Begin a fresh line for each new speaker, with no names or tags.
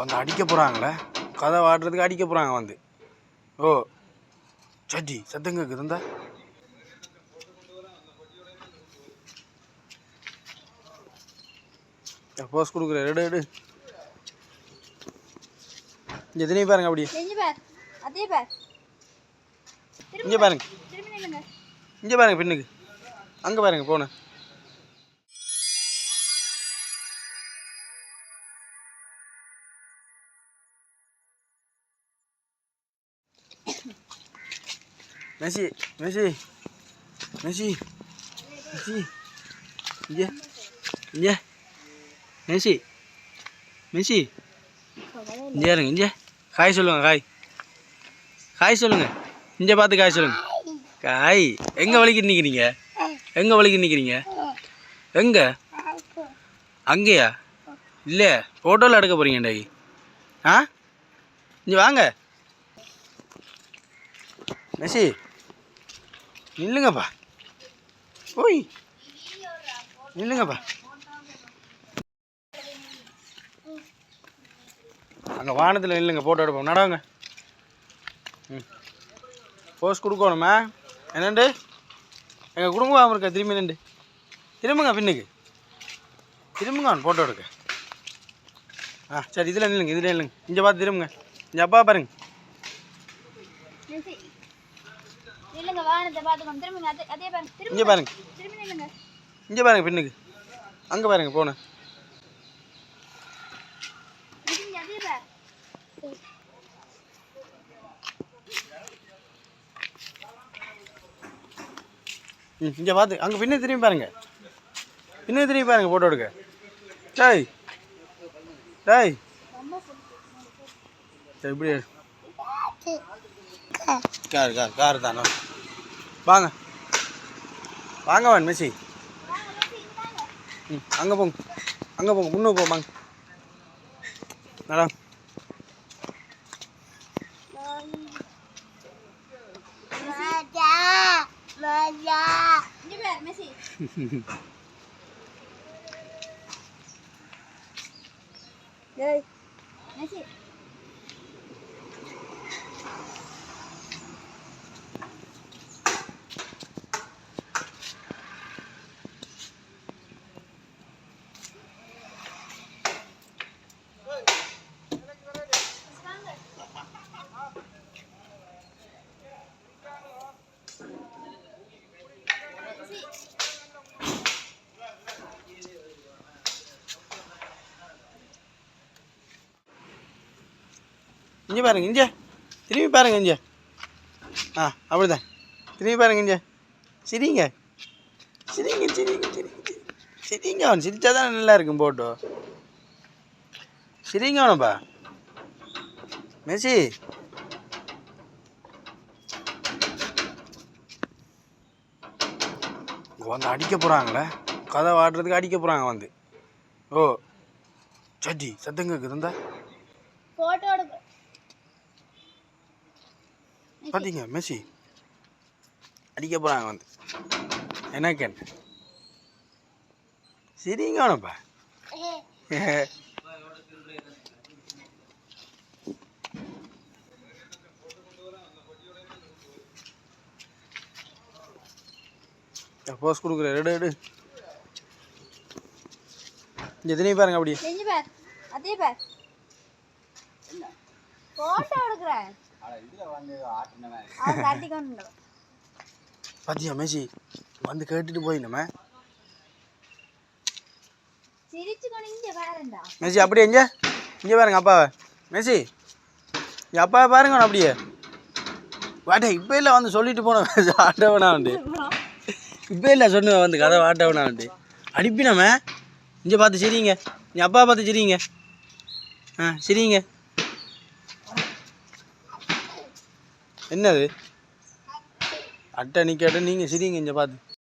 வந்து அடிக்க போகிறாங்களே கதை வாடுறதுக்கு அடிக்க போகிறாங்க வந்து. ஓ சட்டி சத்தம் கேட்குது இருந்தா போஸ் கொடுக்குற எடு எடு. இங்கே திணை பாருங்க அப்படி
செஞ்சு பார்? அதே பார்.
இங்கே பாருங்க.
திரும்பி
இங்கே பாருங்க பின்னுக்கு. அங்கே பாருங்க போன. மெஸ்ஸி மெஸ்ஸி மெஸ்ஸி மெஸ்ஸி இங்கே இங்கே மெஸ்ஸி மெஸ்ஸி இங்கே இருங்க இங்கே ஹாய் சொல்லுங்க ஹாய் ஹாய் சொல்லுங்கள் இங்கே பார்த்து காய் சொல்லுங்கள் காய் எங்கே வலிக்கிட்டு நிற்கிறீங்க எங்கே வலிக்கு நிற்கிறீங்க எங்கே? அங்கேயா? இல்லை ஃபோட்டோவில் எடுக்க போகிறீங்க ஆ? இங்கே வாங்க. மெஸ்ஸி நில்லுங்கப்பா. ஓய். நில்லுங்கப்பா. அங்கே வானத்தில் நில்லுங்க ஃபோட்டோ எடுப்போம். நடவுங்க. ம். போஸ் கொடுக்கணுமா? என்னண்டு? எங்கள் குடும்பம் இருக்கா? திரும்பி நின்று திரும்புங்க பின்னுக்கு. திரும்புங்க அவன் ஃபோட்டோ எடுக்க. ஆ சரி இதில் நில்லுங்க இதில் நில்லுங்க. இங்கே பார்த்து திரும்புங்க. இங்கே அப்பா பாருங்க.
நில்லுங்க வானத்தை பார்த்துக்கோங்க. திரும்புங்க அதே அதே பாருங்க திரும்பி
இங்கே பாருங்க.
திரும்பி நில்லுங்க
இங்கே பாருங்க பின்னுக்கு. அங்கே பாருங்க போன
நிசி அதே பார்.
ம் இங்கே பார்த்து அங்கே பின்ன திரும்பி பாருங்க. பின்ன திரும்பி பாருங்க ஃபோட்டோ எடுக்க. டேய். டேய். சரி இப்படி கார் கார் கார் தானே. வாங்க வாங்க வான் மெஸ்ஸி ம் அங்கே போங்க அங்கே போங்க முன்னே போ வாங்க மேடம்
இங்கே
இங்கே பாருங்க இங்கே. திரும்பி பாருங்க இங்கே. ஆ அப்படிதான். திரும்பி பாருங்கள் இங்கே. சிரிங்க. சிரிங்க சிரிங்க சிரிங்க சிரிங்க. அவன் சிரித்தா தான் நல்லா இருக்கும் போட்டோ. சிரிங்க அவனப்பா. மெஸ்ஸி. வந்து அடிக்க போகிறாங்களே கதை வாடுறதுக்கு அடிக்க போகிறாங்க வந்து. ஓ. சஜி சத்தங்க இருந்தா
போட்டோ எடுக்க
பார்த்தீங்க மெஸ்ஸி? அடிக்க போகிறாங்க வந்து. எனக்கு என்ன சரிங்க அவனப்பா. போஸ் கொடுக்குற எடு எடு. இங்கே பாருங்க
அப்படியே? பார். அதே பார். போட்டோ எடுக்கிறேன்.
பாத்தியா மேசி வந்து கேட்டுட்டு போயினமே மேசி அப்படியே இங்கே. இங்கே பாருங்க அப்பாவை. மேசி என் அப்பாவை பாருங்க அப்படியே. வாட்டே இப்போ இல்லை வந்து சொல்லிட்டு போனேன் ஆட்டவனா வந்து இப்போ இல்லை சொன்ன வந்து கதை ஆட்டவனா வந்து அடிப்பினமே இங்கே பார்த்து சிரிங்க. என் அப்பா பார்த்து சிரிங்க. ஆ சிரிங்க. என்னது? அட்டை நிற்கட்டும் நீங்கள் சிரிங்க இங்கே பார்த்து